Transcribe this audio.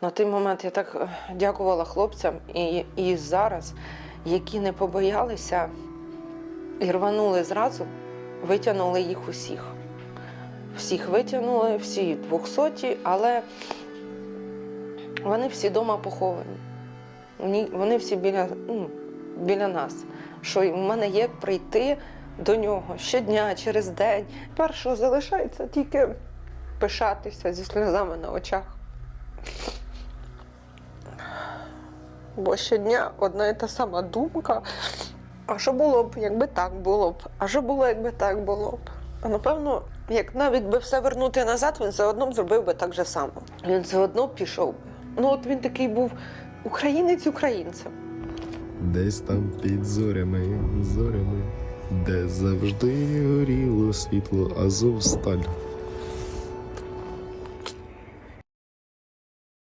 На той момент я так е, дякувала хлопцям і, і зараз, які не побоялися і рванули зразу, витягнули їх усіх. Всіх витягнули, всі двохсоті, але вони всі вдома поховані. Вони, всі біля, ну, біля нас. Що в мене є прийти до нього щодня, через день. Першого залишається тільки пишатися зі сльозами на очах. Бо щодня одна і та сама думка. А що було б, якби так було б? А що було, якби так було б? А напевно, як навіть би все вернути назад, він все одно зробив би так же само. Він все одно пішов би. Ну от він такий був українець українцем. Десь там під зорями, зорями, де завжди горіло світло Азовсталь.